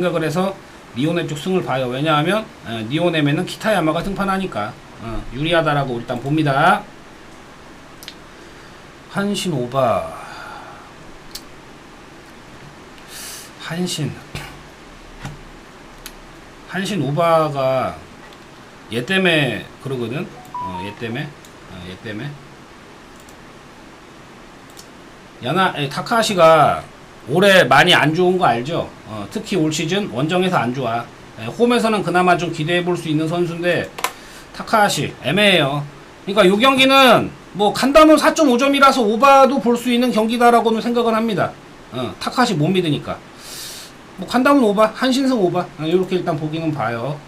생각을 해서 니온의 쪽 승을 봐요. 왜냐하면 어, 니온엠에는 키타야마가 등판하니까 어, 유리하다라고 일단 봅니다. 한신 오바 한신 한신 오바가 얘 때문에 그러거든. 어, 얘 때문에 어, 얘 때문에 야나 에, 타카시가 올해 많이 안 좋은 거 알죠? 어, 특히 올 시즌 원정에서 안 좋아. 에, 홈에서는 그나마 좀 기대해 볼 수 있는 선수인데 타카시 애매해요. 그러니까 이 경기는 뭐 간다면 4.5점이라서 오바도 볼 수 있는 경기다라고는 생각을 합니다. 어, 타카시 못 믿으니까. 뭐 간다면 오바, 한신승 오바 어, 이렇게 일단 보기는 봐요.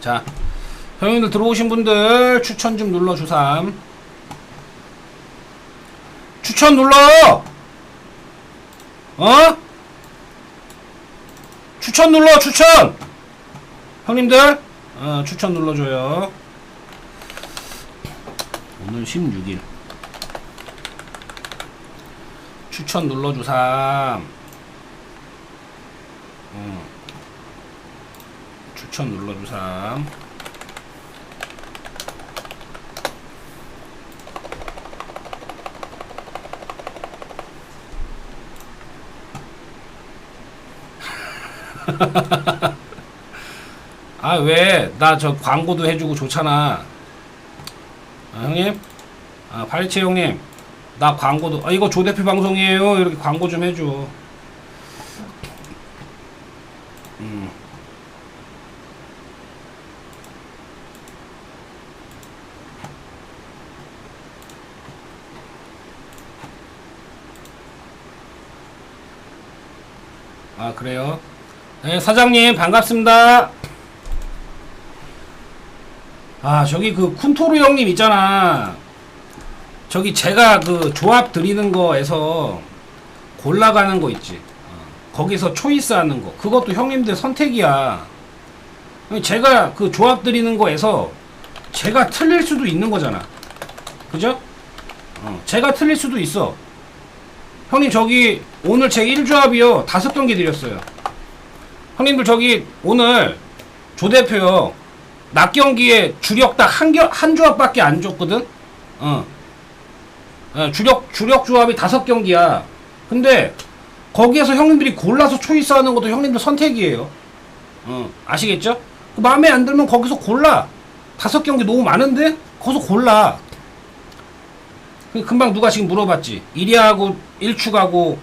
자, 형님들 들어오신 분들 추천 좀 눌러 주삼. 추천 눌러! 어? 추천 눌러, 추천! 형님들, 어, 추천 눌러줘요. 오늘 16일. 추천 눌러주삼. 어. 추천 눌러주삼. 아, 왜? 나 저 광고도 해주고 좋잖아. 아, 형님? 아, 파리치 형님. 나 광고도, 아, 이거 조대표 방송이에요. 이렇게 광고 좀 해줘. 음. 아, 그래요? 네, 사장님, 반갑습니다. 아, 저기 그 쿤토르 형님 있잖아. 저기 제가 그 조합 드리는 거에서 골라가는 거 있지. 어, 거기서 초이스 하는 거. 그것도 형님들 선택이야. 제가 그 조합 드리는 거에서 제가 틀릴 수도 있는 거잖아. 그죠? 어, 제가 틀릴 수도 있어. 형님 저기 오늘 제 1조합이요. 다섯 경기 드렸어요. 형님들 저기 오늘 조 대표요. 낮 경기에 주력 딱한 겨, 한 조합밖에 안 줬거든. 어. 어, 주력 주력 조합이 다섯 경기야. 근데 거기에서 형님들이 골라서 초이스 하는 것도 형님들 선택이에요. 어, 아시겠죠? 그 마음에 안 들면 거기서 골라. 다섯 경기 너무 많은데 거기서 골라. 그 금방 누가 지금 물어봤지. 1위하고 1축하고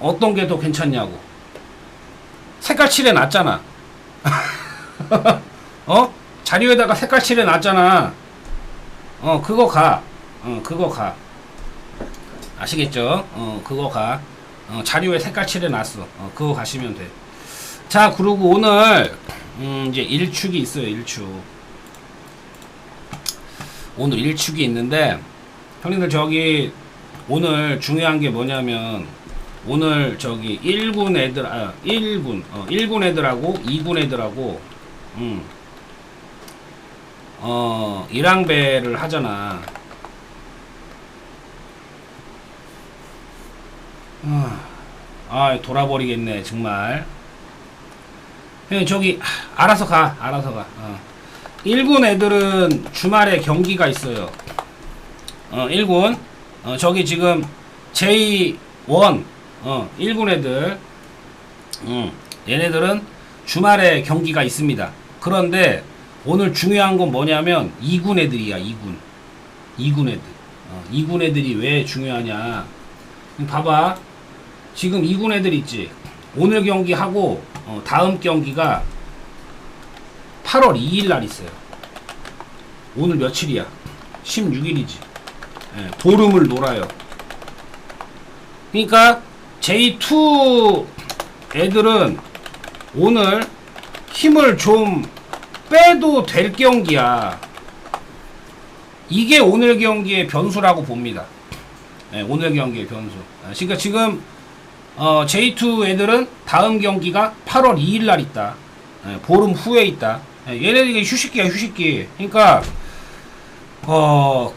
어떤 게 더 괜찮냐고. 색깔 칠해 놨잖아. 어? 자료에다가 색깔 칠해 놨잖아. 어, 그거 가. 어, 그거 가. 아시겠죠? 어, 그거 가. 어, 자료에 색깔 칠해 놨어. 어, 그거 가시면 돼. 자, 그리고 오늘, 음, 이제 1축이 있어요, 1축. 오늘 1축이 있는데, 형님들 저기, 오늘 중요한 게 뭐냐면, 오늘 저기 1군 애들, 아, 1군, 어, 1군 애들하고 2군 애들하고, 음, 어, 일항배를 하잖아. 아, 아, 돌아버리겠네, 정말. 형, 저기, 하, 알아서 가, 알아서 가. 어. 1군 애들은 주말에 경기가 있어요. 어, 1군. 어, 저기 지금 J1, 어, 1군 애들. 음, 얘네들은 주말에 경기가 있습니다. 그런데 오늘 중요한 건 뭐냐면 2군 애들이야, 2군. 2군 애들. 어, 2군 애들이 왜 중요하냐. 봐봐. 지금 2군 애들 있지. 오늘 경기하고 어, 다음 경기가 8월 2일 날 있어요. 오늘 며칠이야? 16일이지. 예, 보름을 놀아요. 그러니까 J2 애들은 오늘 힘을 좀 빼도 될 경기야. 이게 오늘 경기의 변수라고 봅니다. 예, 오늘 경기의 변수. 아, 그러니까 지금 어, J2 애들은 다음 경기가 8월 2일 날 있다. 예, 보름 후에 있다. 예, 얘네들이 휴식기야 휴식기. 그러니까 어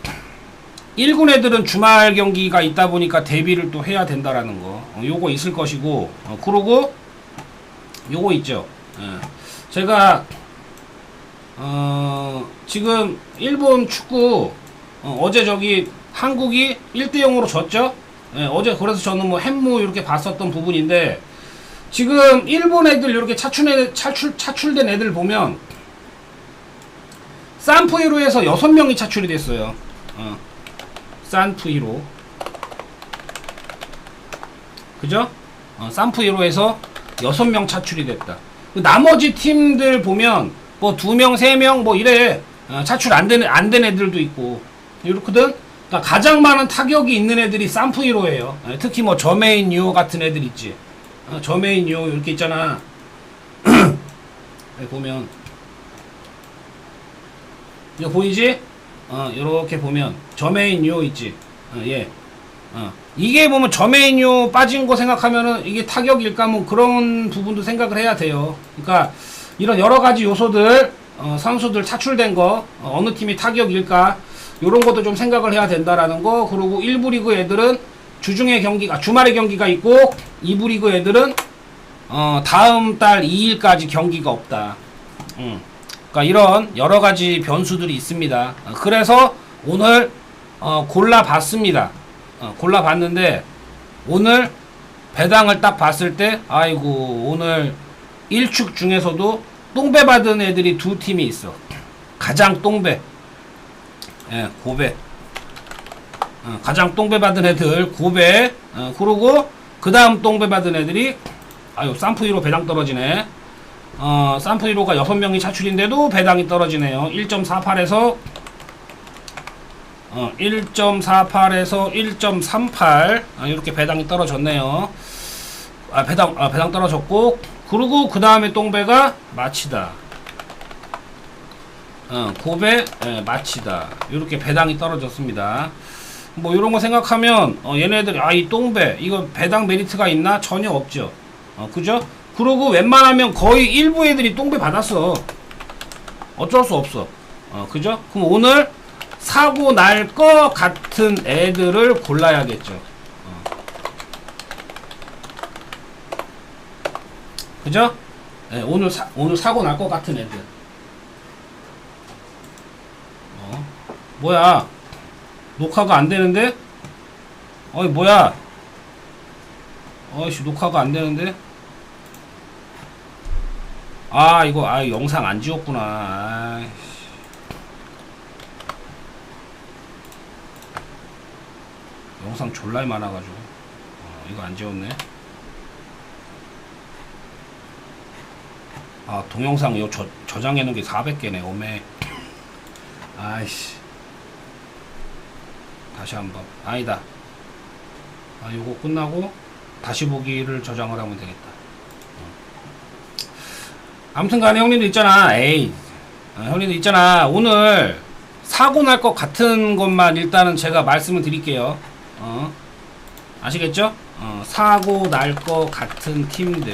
1군 애들은 주말 경기가 있다 보니까 대비를 또 해야 된다라는 거. 어, 요거 있을 것이고. 어, 그러고 요거 있죠. 예. 제가 어, 지금 일본 축구 어, 제 저기 한국이 1대 0으로 졌죠. 예, 어제 그래서 저는 뭐 햄무 이렇게 봤었던 부분인데 지금 일본 애들 이렇게 차출 차출 차출된 애들 보면 산프이로에서 6명이 차출이 됐어요. 어. 산프이로. 그죠? 어, 산프이로에서 6명 차출이 됐다. 그 나머지 팀들 보면 뭐 2명, 3명 뭐 이래. 어, 차출 안 된, 안된 애들도 있고. 이렇거든? 그러니까 가장 많은 타격이 있는 애들이 산프이로예요. 예, 특히 뭐 저메인 유어 같은 애들 있지. 어, 저메인 유어 이렇게 있잖아. 여기 보면 이거 보이지? 어, 이렇게 보면 저메인 유어 있지. 어, 예. 어. 이게 보면 저메인요 빠진 거 생각하면은 이게 타격일까 뭐 그런 부분도 생각을 해야 돼요. 그러니까 이런 여러 가지 요소들 어, 선수들 차출된 거 어, 느 팀이 타격일까 요런 것도 좀 생각을 해야 된다라는 거 그리고 1부 리그 애들은 주중에 경기가 주말에 경기가 있고 2부 리그 애들은 어, 다음 달 2일까지 경기가 없다. 음. 그러니까 이런 여러 가지 변수들이 있습니다. 어, 그래서 오늘 어, 골라봤습니다. 어, 골라봤는데 오늘 배당을 딱 봤을 때 아이고 오늘 1축 중에서도 똥배 받은 애들이 두 팀이 있어. 가장 똥배. 예 고배. 어, 가장 똥배 받은 애들 고배. 어, 그러고 그 다음 똥배 받은 애들이 아유 쌈프이로 배당 떨어지네. 어, 쌈프이로가 6명이 차출인데도 배당이 떨어지네요. 1.48에서 어, 1.48에서 1.38 아, 이렇게 배당이 떨어졌네요. 아 배당 아 배당 떨어졌고 그리고 그 다음에 똥배가 마치다. 어, 고배 예, 마치다. 이렇게 배당이 떨어졌습니다. 뭐 이런 거 생각하면 어, 얘네들 아 이 똥배 이거 배당 메리트가 있나 전혀 없죠. 어, 그죠? 그리고 웬만하면 거의 일부 애들이 똥배 받았어. 어쩔 수 없어. 어, 그죠? 그럼 오늘 사고 날 것 같은 애들을 골라야겠죠. 어. 그죠? 네, 오늘 사, 오늘 사고 날 것 같은 애들. 어. 뭐야? 녹화가 안 되는데? 어이 뭐야? 어이씨 녹화가 안 되는데? 아 이거 아 영상 안 지웠구나. 아이씨. 영상 졸라 많아가지고. 어, 이거 안 지웠네. 아 동영상 이거 저, 저장해 놓은 게 400개네 오메. 아이씨. 다시 한번. 아니다. 아 요거 끝나고 다시 보기를 저장을 하면 되겠다. 어. 아무튼 간에 형님들 있잖아. 에이. 아, 형님들 있잖아. 오늘 사고 날 것 같은 것만 일단은 제가 말씀을 드릴게요 어, 아시겠죠? 어, 사고 날 것 같은 팀들.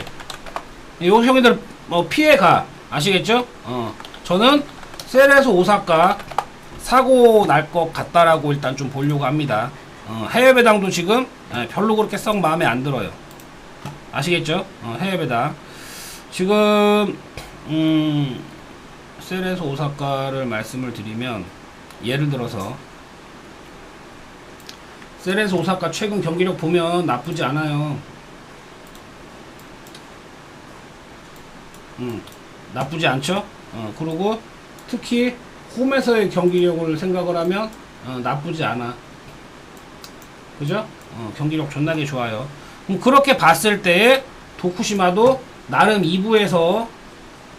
요 형님들 뭐 피해가 아시겠죠? 어, 저는 셀에서 오사카 사고 날 것 같다라고 일단 좀 보려고 합니다. 어, 해외 배당도 지금 예, 별로 그렇게 썩 마음에 안 들어요. 아시겠죠? 어, 해외 배당 지금 음, 셀에서 오사카를 말씀을 드리면 예를 들어서 세레스 오사카 최근 경기력 보면 나쁘지 않아요. 음, 나쁘지 않죠? 어, 그리고 특히 홈에서의 경기력을 생각을 하면 어, 나쁘지 않아. 그죠? 어, 경기력 존나게 좋아요. 그럼 그렇게 봤을 때 도쿠시마도 나름 2부에서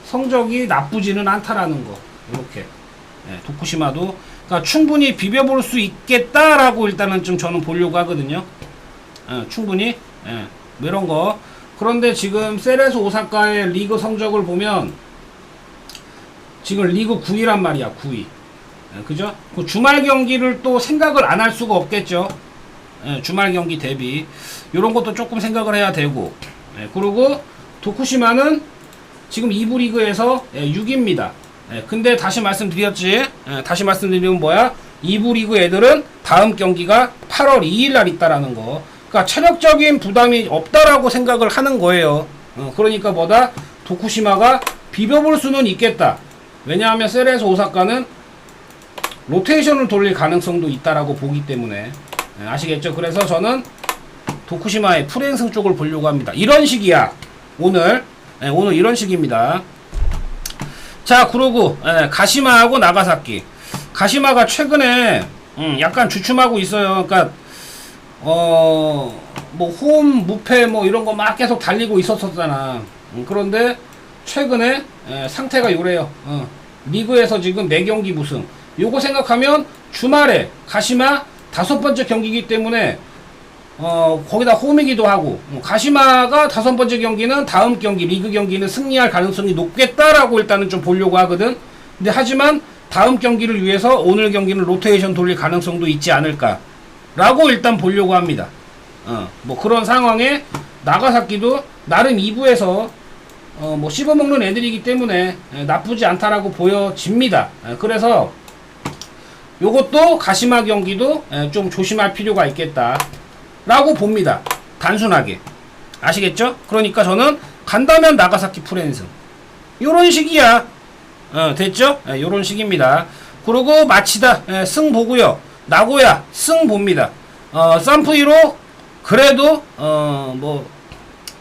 성적이 나쁘지는 않다라는 거. 이렇게. 네, 도쿠시마도 그러니까 충분히 비벼볼 수 있겠다라고 일단은 좀 저는 보려고 하거든요. 어, 충분히 예, 뭐 이런 거. 그런데 지금 세레스 오사카의 리그 성적을 보면 지금 리그 9위란 말이야 9위. 예, 그죠? 그 주말 경기를 또 생각을 안 할 수가 없겠죠. 예, 주말 경기 대비 이런 것도 조금 생각을 해야 되고. 예, 그리고 도쿠시마는 지금 2부 리그에서 예, 6위입니다. 예, 근데 다시 말씀드렸지. 예, 다시 말씀드리면 뭐야? 2부 리그 애들은 다음 경기가 8월 2일 날 있다라는 거. 그러니까 체력적인 부담이 없다라고 생각을 하는 거예요. 어, 그러니까 뭐다? 도쿠시마가 비벼볼 수는 있겠다. 왜냐하면 세레스 오사카는 로테이션을 돌릴 가능성도 있다라고 보기 때문에 예, 아시겠죠? 그래서 저는 도쿠시마의 풀행승 쪽을 보려고 합니다. 이런 식이야. 오늘 예, 오늘 이런 식입니다. 자, 그러고 예, 가시마하고 나가사키. 가시마가 최근에 음, 약간 주춤하고 있어요. 그러니까 어, 뭐 홈, 무패 뭐 이런 거 막 계속 달리고 있었었잖아. 음, 그런데 최근에 예, 상태가 요래요. 어, 리그에서 지금 4경기 무승. 요거 생각하면 주말에 가시마 다섯 번째 경기이기 때문에 어, 거기다 홈이기도 하고 어, 가시마가 다섯 번째 경기는 다음 경기 리그 경기는 승리할 가능성이 높겠다라고 일단은 좀 보려고 하거든. 근데 하지만 다음 경기를 위해서 오늘 경기는 로테이션 돌릴 가능성도 있지 않을까. 라고 일단 보려고 합니다. 어, 뭐 그런 상황에 나가사키도 나름 2부에서 어, 뭐 씹어먹는 애들이기 때문에 에, 나쁘지 않다라고 보여집니다. 에, 그래서 요것도 가시마 경기도 에, 좀 조심할 필요가 있겠다. 라고 봅니다. 단순하게. 아시겠죠? 그러니까 저는 간다면 나가사키 프렌승. 요런 식이야. 어, 됐죠? 예, 요런 식입니다. 그리고 마치다. 예, 승 보고요. 나고야. 승 봅니다. 어, 쌈프이로 그래도 어, 뭐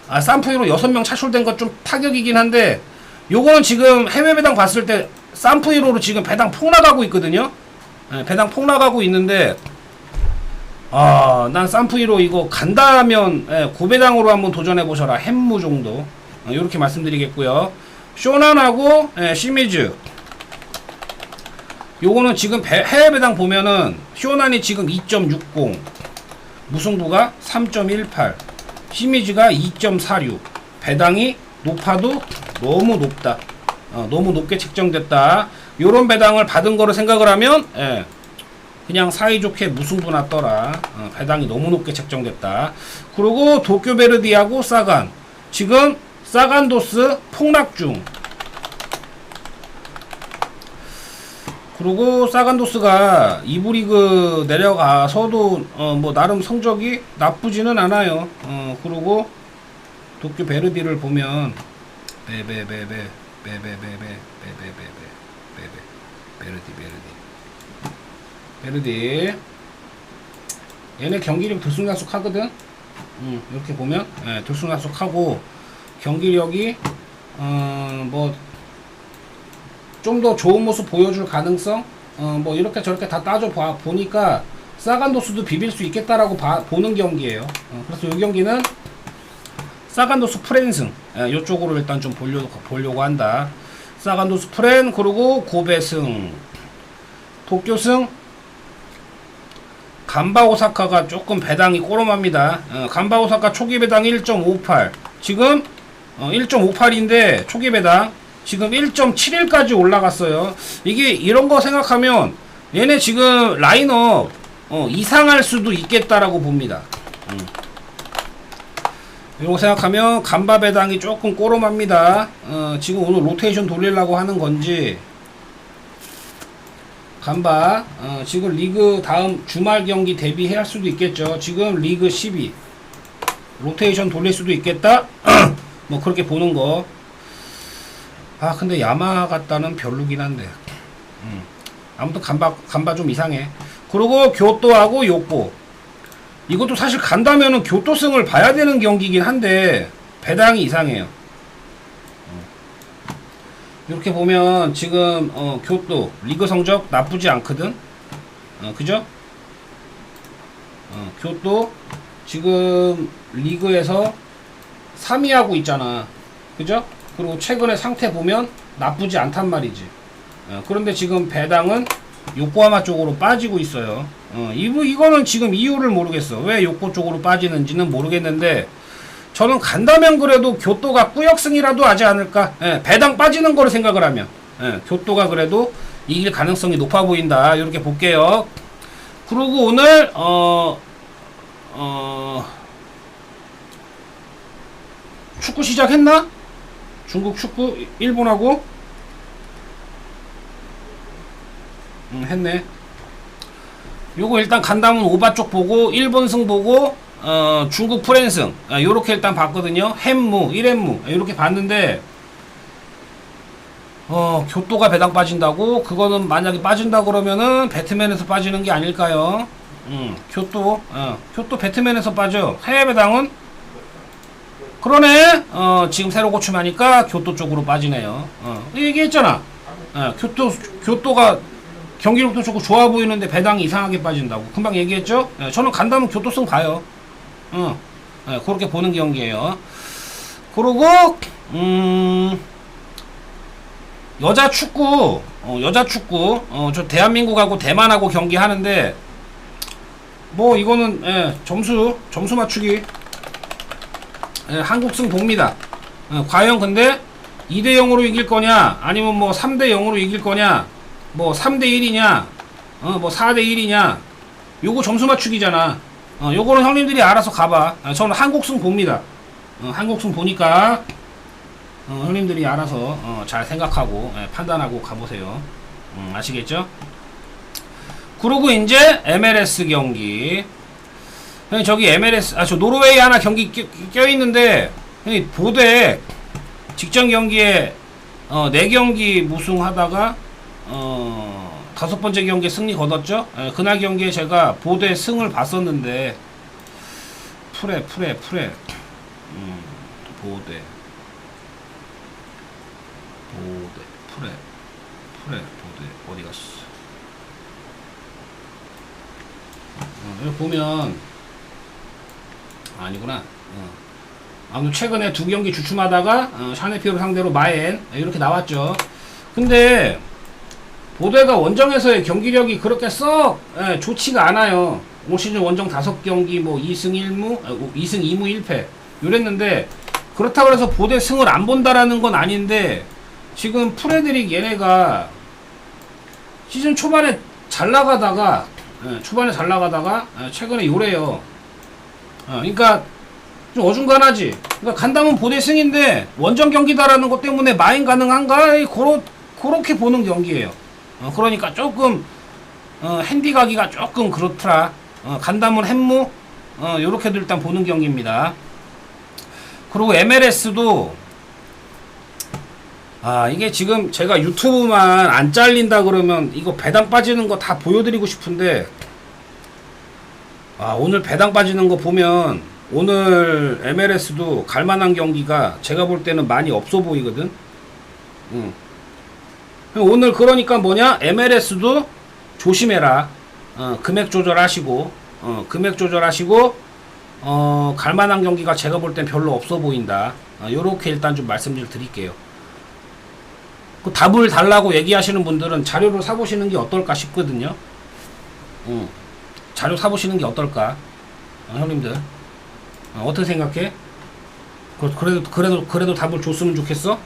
아, 쌈프이로 6명 차출된 것 좀 타격이긴 한데 요거는 지금 해외 배당 봤을 때 쌈프이로로 지금 배당 폭락하고 있거든요. 예, 배당 폭락하고 있는데 아, 난 쌈프이로 이거 간다면 예, 고배당으로 한번 도전해 보셔라. 햄무 정도. 어, 이렇게 말씀드리겠고요. 쇼난하고 예, 시미즈. 요거는 지금 배- 해외 배당 보면은 쇼난이 지금 2.60, 무승부가 3.18, 시미즈가 2.46. 배당이 높아도 너무 높다. 어, 너무 높게 책정됐다. 요런 배당을 받은 거로 생각을 하면 예, 그냥 사이좋게 무승부 났더라. 어, 배당이 너무 높게 책정됐다. 그리고 도쿄베르디하고 사간. 지금 사간도스 폭락 중. 그리고 사간도스가 이부 리그 내려가서도 어, 뭐 나름 성적이 나쁘지는 않아요. 어, 그리고 도쿄 베르디를 보면 베베베베 베베베베 베베베베 베 베베 베르디 베르디 베르디. 얘네 경기력 들쑥날쑥 하거든? 음, 이렇게 보면? 예, 들쑥날쑥 하고 경기력이 어, 뭐좀 더 좋은 모습 보여줄 가능성? 어, 뭐 이렇게 저렇게 다 따져 봐, 보니까 사간도스도 비빌 수 있겠다라고 봐, 보는 경기예요. 어, 그래서 이 경기는 사간도스 프렌승. 예, 이쪽으로 일단 좀 보려고, 보려고 한다. 사간도스 프렌 그리고 고베승. 도쿄승 간바 오사카가 조금 배당이 꼬름합니다. 어, 간바 오사카 초기 배당 1.58. 지금 어, 1.58인데 초기 배당 지금 1.71까지 올라갔어요. 이게 이런 거 생각하면 얘네 지금 라인업 어, 이상할 수도 있겠다라고 봅니다. 음. 거 생각하면 간바 배당이 조금 꼬름합니다. 어, 지금 오늘 로테이션 돌리려고 하는 건지 간바 어, 지금 리그 다음 주말 경기 대비할 수도 있겠죠. 지금 리그 12 로테이션 돌릴 수도 있겠다. 뭐 그렇게 보는 거. 아 근데 야마 같다는 별로긴 한데. 음. 아무튼 간바 간바 좀 이상해. 그리고 교토하고 요코 이것도 사실 간다면은 교토승을 봐야 되는 경기긴 한데 배당이 이상해요. 이렇게 보면 지금 어, 교토 리그 성적 나쁘지 않거든. 어, 그죠? 어, 교토 지금 리그에서 3위 하고 있잖아. 그죠? 그리고 최근에 상태 보면 나쁘지 않단 말이지. 어, 그런데 지금 배당은 요코하마 쪽으로 빠지고 있어요. 어, 이거, 이거는 지금 이유를 모르겠어. 왜 요코 쪽으로 빠지는지는 모르겠는데, 저는 간다면 그래도 교토가 꾸역승이라도 하지 않을까. 예, 배당 빠지는 거로 생각을 하면. 예, 교토가 그래도 이길 가능성이 높아 보인다. 이렇게 볼게요. 그리고 오늘, 어, 어, 축구 시작했나? 중국 축구, 일본하고? 음, 했네. 요거 일단 간다면 오바 쪽 보고, 일본 승 보고, 어, 중국 프랜승 아, 요렇게 일단 봤거든요. 햄무, 1햄무 이렇게 봤는데 어, 교토가 배당 빠진다고? 그거는 만약에 빠진다 그러면은 배트맨에서 빠지는 게 아닐까요? 음, 교토, 어, 교토 배트맨에서 빠져. 해외 배당은? 그러네? 어, 지금 새로 고침하니까 교토 쪽으로 빠지네요. 어, 얘기했잖아. 어, 교토, 교토가 경기력도 좋고 좋아 보이는데 배당이 이상하게 빠진다고. 금방 얘기했죠? 예, 저는 간다면 교토승 봐요. 어, 예, 그렇게 보는 경기예요. 그러고, 음, 여자 축구, 어, 여자 축구, 어, 저 대한민국하고 대만하고 경기하는데, 뭐, 이거는, 예, 점수, 점수 맞추기, 예, 한국 승 봅니다. 어, 과연 근데, 2대 0으로 이길 거냐, 아니면 뭐, 3대 0으로 이길 거냐, 뭐, 3대 1이냐, 어, 뭐, 4대 1이냐, 요거 점수 맞추기잖아. 어, 요거는 형님들이 알아서 가봐. 아, 저는 한국승 봅니다. 어, 한국승 보니까, 어, 형님들이 알아서 어, 잘 생각하고 예, 판단하고 가보세요. 음, 아시겠죠? 그리고 이제 MLS 경기. 형님 저기 MLS 아 저 노르웨이 하나 경기 껴, 껴 있는데 형님 보대 직전 경기에 어, 네 경기 무승하다가 어, 다섯 번째 경기에 승리 거뒀죠. 예, 그날 경기에 제가 보대 승을 봤었는데 프레 프레 프레 음, 보대 보대 프레 프레 보대 어디 갔어? 어, 여기 보면 아니구나. 어. 아무튼 최근에 두 경기 주춤하다가 어, 샤네피오를 상대로 마엔 이렇게 나왔죠. 근데 보대가 원정에서의 경기력이 그렇게 썩 예, 좋지가 않아요. 올 시즌 원정 다섯 경기 뭐 2승 1무, 2승 2무 1패 이랬는데 그렇다고 해서 보대 승을 안 본다라는 건 아닌데 지금 프레드릭 얘네가 시즌 초반에 잘 나가다가 예, 초반에 잘 나가다가 예, 최근에 요래요. 어, 그러니까 좀 어중간하지. 그러니까 간다면 보대 승인데 원정 경기다라는 것 때문에 마인 가능한가? 그렇게 보는 경기예요. 어, 그러니까 조금 어, 핸디 가기가 조금 그렇더라. 어, 간다면 햄무 어, 요렇게도 일단 보는 경기입니다. 그리고 MLS도 아 이게 지금 제가 유튜브만 안 잘린다 그러면 이거 배당 빠지는 거 다 보여드리고 싶은데 아 오늘 배당 빠지는 거 보면 오늘 MLS도 갈만한 경기가 제가 볼 때는 많이 없어 보이거든. 응. 오늘 그러니까 뭐냐 MLS도 조심해라. 어, 금액 조절하시고 어, 금액 조절하시고 어, 갈만한 경기가 제가 볼 땐 별로 없어 보인다. 어, 요렇게 일단 좀 말씀 좀 드릴게요. 그 답을 달라고 얘기하시는 분들은 자료를 사보시는 게 어떨까 싶거든요. 응. 자료 사보시는 게 어떨까? 어, 형님들. 어, 어떻게 생각해? 그, 그래도, 그래도, 그래도 답을 줬으면 좋겠어?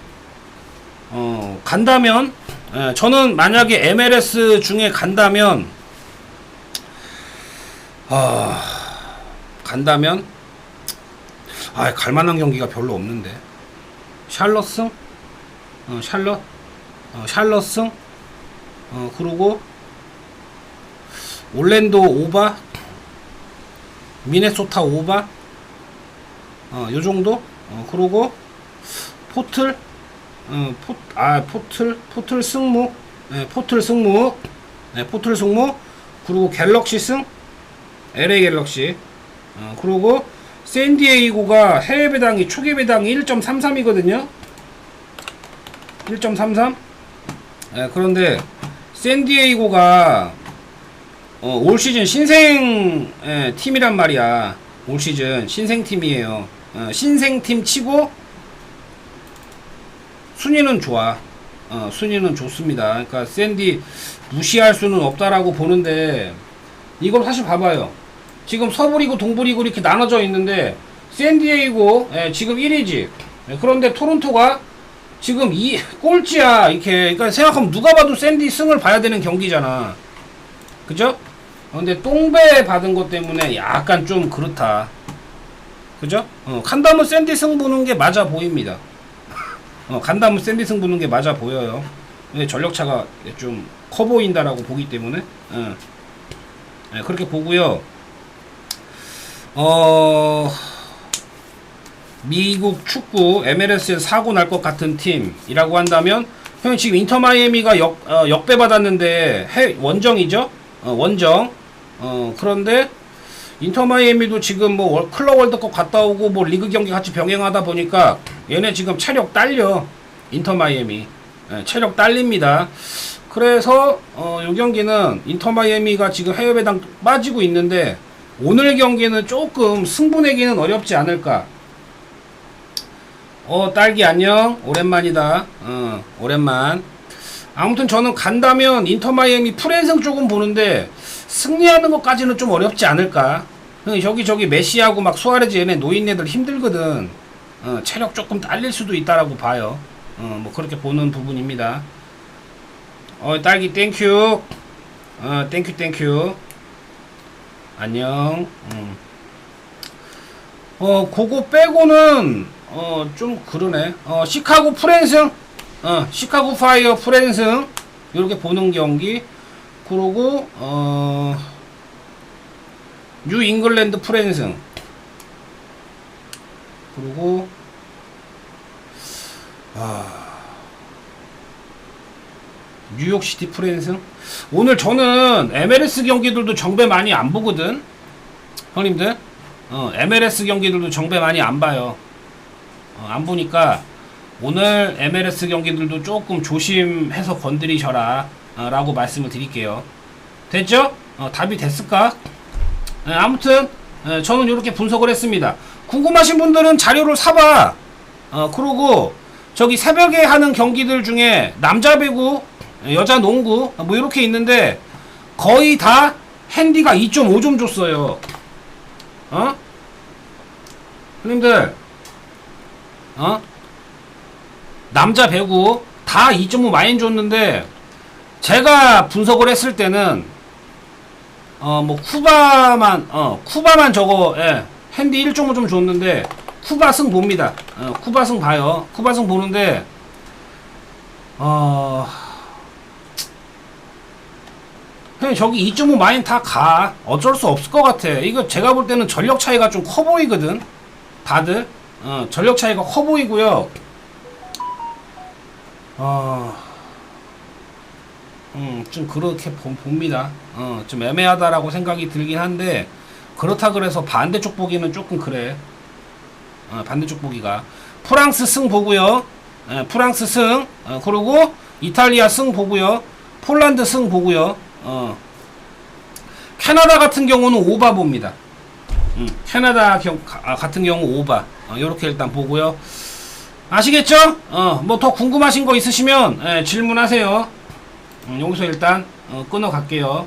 어, 간다면, 예, 저는 만약에 MLS 중에 간다면, 아, 간다면, 아, 갈만한 경기가 별로 없는데. 샬럿승? 어, 샬럿? 어, 샬럿승? 어, 그리고, 올랜도 오바? 미네소타 오바? 어, 요 정도? 어, 그리고, 포틀? 어, 포, 아, 포틀? 포틀 승무? 네, 포틀 승무. 네, 포틀 승무. 그리고 갤럭시 승? LA 갤럭시. 어, 그리고, 샌디에이고가 해외 배당이, 초기 배당이 1.33이거든요? 1.33? 네, 그런데, 샌디에이고가, 어, 올 시즌 신생 예, 팀이란 말이야. 올 시즌 신생 팀이에요. 어, 신생 팀 치고 순위는 좋아. 어, 순위는 좋습니다. 그러니까 샌디 무시할 수는 없다라고 보는데 이걸 사실 봐봐요. 지금 서부리그 동부리그 이렇게 나눠져 있는데 샌디에이고 예, 지금 1위지. 예, 그런데 토론토가 지금 이 꼴찌야. 이렇게 그러니까 생각하면 누가 봐도 샌디 승을 봐야 되는 경기잖아. 그죠? 어, 근데 똥배 받은 것 때문에 약간 좀 그렇다. 그죠? 어, 간다면 샌디 승 보는 게 맞아 보입니다. 어, 간다면 샌디 승 보는 게 맞아 보여요. 근데 전력차가 좀 커 보인다라고 보기 때문에 어. 네, 그렇게 보고요. 어 미국 축구 MLS에 사고 날 것 같은 팀이라고 한다면 형 지금 인터 마이애미가 역 어, 역배 받았는데 해 원정이죠 어, 원정 어 그런데 인터 마이애미도 지금 뭐 월- 클럽 월드컵 갔다 오고 뭐 리그 경기 같이 병행하다 보니까 얘네 지금 체력 딸려 인터 마이애미 예, 체력 딸립니다. 그래서 어, 이 경기는 인터 마이애미가 지금 해외 배당 빠지고 있는데 오늘 경기는 조금 승부내기는 어렵지 않을까. 어 딸기 안녕 오랜만이다. 어 오랜만. 아무튼 저는 간다면 인터 마이애미 프랜승 쪽은 보는데 승리하는 것까지는 좀 어렵지 않을까. 어, 저기 저기 메시하고 막 수아레즈 얘네 노인네들 힘들거든. 어, 체력 조금 딸릴 수도 있다라고 봐요. 어, 뭐 그렇게 보는 부분입니다. 어, 딸기 땡큐. 어, 땡큐 땡큐. 안녕. 음. 어, 그거 빼고는 어, 좀 그러네. 어, 시카고 프랜승. 어, 시카고 파이어 프랜승. 이렇게 보는 경기. 그러고 어, 뉴 잉글랜드 프랜승. 그리고 뉴욕시티 프랜승? 오늘 저는 MLS 경기들도 정배 많이 안 보거든. 형님들? 어, MLS 경기들도 정배 많이 안 봐요. 어, 안 보니까 오늘 MLS 경기들도 조금 조심해서 건드리셔라. 어, 라고 말씀을 드릴게요 됐죠? 어, 답이 됐을까? 예, 아무튼 예, 저는 이렇게 분석을 했습니다 궁금하신 분들은 자료를 사봐 어, 그러고 저기 새벽에 하는 경기들 중에 남자 배구, 여자 농구 뭐 이렇게 있는데 거의 다 핸디가 2.5점 줬어요. 어? 형님들, 어? 남자 배구 다 2.5 많이 줬는데 제가 분석을 했을 때는 어 뭐 쿠바만 어 쿠바만 저거 예 핸디 1.5점 줬는데 쿠바 승 봅니다. 어, 쿠바 승 봐요. 쿠바 승 보는데 어 그냥 저기 2.5 마인 다 가. 어쩔 수 없을 것 같아. 이거 제가 볼 때는 전력 차이가 좀 커 보이거든. 다들 어, 전력 차이가 커 보이고요. 어, 음, 좀 그렇게 보, 봅니다. 어, 좀 애매하다라고 생각이 들긴 한데 그렇다 그래서 반대쪽 보기는 조금 그래. 어, 반대쪽 보기가 프랑스 승 보고요. 예, 프랑스 승 어, 그리고 이탈리아 승 보고요. 폴란드 승 보고요. 어. 캐나다 같은 경우는 오바 봅니다. 음, 캐나다 경, 아, 같은 경우 오바 이렇게 일단 보고요. 아시겠죠? 어, 뭐 더 궁금하신 거 있으시면 예, 질문하세요. 음, 여기서 일단 어, 끊어 갈게요.